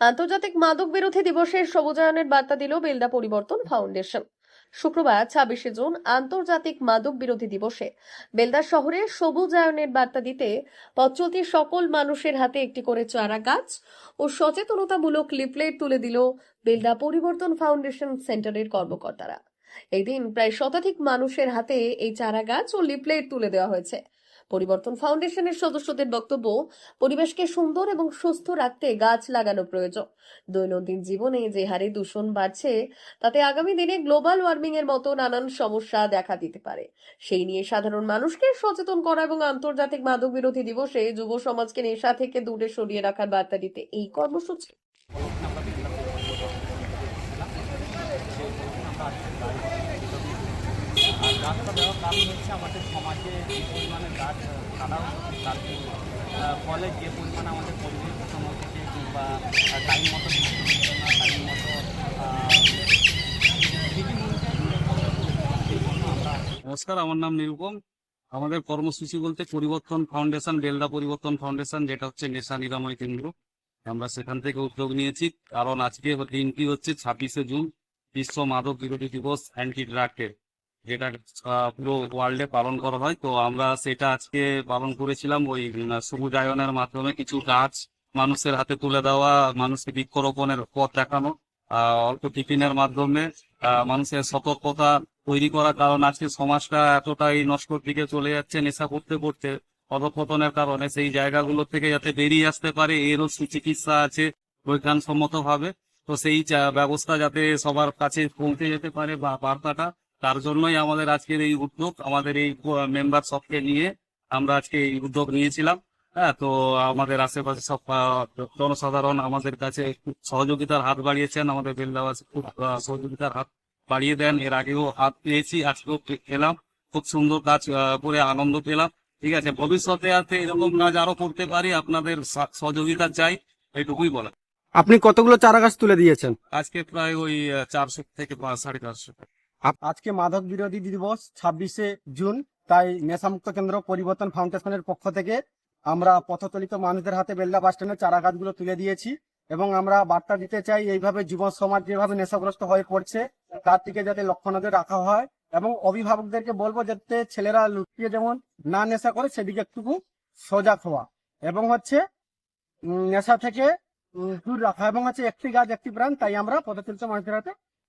আন্তর্জাতিক মাদক বিরোধী দিবসের সবুজায়নের বার্তা দিল বেলদা পরিবর্তন ফাউন্ডেশন। শুক্রবার ছাব্বিশে জুন আন্তর্জাতিক মাদক বিরোধী দিবসে বেলদা শহরে সবুজায়নের বার্তা দিতে পথচলতি সকল মানুষের হাতে একটি করে চারা গাছ ও সচেতনতামূলক লিফলেট তুলে দিল বেলদা পরিবর্তন ফাউন্ডেশন সেন্টারের কর্মকর্তারা। এই দিন প্রায় শতাধিক মানুষের হাতে এই চারা গাছ ও লিফলেট তুলে দেওয়া হয়েছে। পরিবর্তন। ফাউন্ডেশনের সদস্যদের বক্তব্য, পরিবেশকে সুন্দর এবং সুস্থ রাখতে গাছ লাগানো প্রয়োজন। দৈনন্দিন জীবনে যে হারে দূষণ বাড়ছে, তাতে আগামী দিনে গ্লোবাল ওয়ার্মিং এর মতো নানান সমস্যা দেখা দিতে পারে। সেই নিয়ে সাধারণ মানুষকে সচেতন করা এবং আন্তর্জাতিক মাদক বিরোধী দিবসে যুব সমাজকে নেশা থেকে দূরে সরিয়ে রাখার বার্তা দিতে এই কর্মসূচি। গাছটা দেওয়ার কারণ হচ্ছে আমাদের সমাজে পরিমাণে গাছ কাটা তার ফলে যে পরিমাণে আমাদের পরিবেশ কিংবা টাইম মতো টাইম মতো নমস্কার, আমার নাম নিরুপম। আমাদের কর্মসূচি বলতে পরিবর্তন ফাউন্ডেশন বেলদা পরিবর্তন ফাউন্ডেশন, যেটা হচ্ছে নেশা নিরাময় কেন্দ্র। আমরা সেখান থেকে উদ্যোগ নিয়েছি, কারণ আজকে দিনটি হচ্ছে ছাব্বিশে জুন, বিশ্ব মাদক বিরোধী দিবস অ্যান্টি ড্রাগ যেটা পুরো ওয়ার্ল্ডে পালন করা হয়। তো আমরা সেটা আজকে পালন করেছিলাম ওই সবুজায়নের মাধ্যমে কিছু গাছ মানুষের হাতে তুলে দেওয়া, মানুষকে বৃক্ষরোপণের পথ দেখানো অল্প টিফিনের মাধ্যমে মানুষের সতর্কতা তৈরি করার কারণ আজকে সমাজটা এতটাই নষ্টর দিকে চলে যাচ্ছে, নেশা করতে করতে অধপতনের কারণে সেই জায়গাগুলো থেকে যাতে বেরিয়ে আসতে পারে, এরও সুচিকিৎসা আছে বৈজ্ঞানসম্মত ভাবে তো সেই ব্যবস্থা যাতে সবার কাছে পৌঁছে যেতে পারে বা বার্তাটা তার জন্যই আমাদের আজকের এই উদ্যোগ আমাদের এই মেম্বার সবকে নিয়ে আমরা আজকে এই উদ্যোগ নিয়েছিলাম। হ্যাঁ তো আমাদের আশেপাশে সব জনসাধারণ আমাদের কাছে সহযোগিতার হাত বাড়িয়েছেন। আমাদের বেলদাবাসী খুব সহযোগিতার হাত বাড়িয়ে দেন। এর আগেও হাত পেয়েছি আজকেও পেলাম। খুব সুন্দর কাজ করে আনন্দ পেলাম। ঠিক আছে ভবিষ্যতে আছে এরকম কাজ আরও করতে পারি আপনাদের সহযোগিতা চাই এইটুকুই বলা আপনি কতগুলো চারা গাছ তুলে দিয়েছেন? আজকে প্রায় ওই চারশো থেকে সাড়ে চারশো। আজকে মাদক বিরোধী দিবস, ছাব্বিশে জুন। তাই নেশামুক্ত কেন্দ্র পরিবর্তন ফাউন্ডেশনের পক্ষ থেকে আমরা পথচলিত মানুষদের হাতে বেল্লা বাস স্ট্যান্ডের চারা গাছগুলো তুলে দিয়েছি এবং আমরা বার্তা দিতে চাই, এইভাবে যুব সমাজ যেভাবে নেশাগ্রস্ত হয়ে পড়ছে, তার দিকে যাতে লক্ষ্য নজর রাখা হয় এবং অভিভাবকদেরকে বলব যাতে ছেলেরা লুকিয়ে যেমন না নেশা করে, সেদিকে একটুকু সজাগ হওয়া। এবং হচ্ছে নেশা থেকে দূর রাখা। এবং হচ্ছে, একটি গাছ, একটি প্রাণ, তাই আমরা পথচলিত মানুষদের হাতে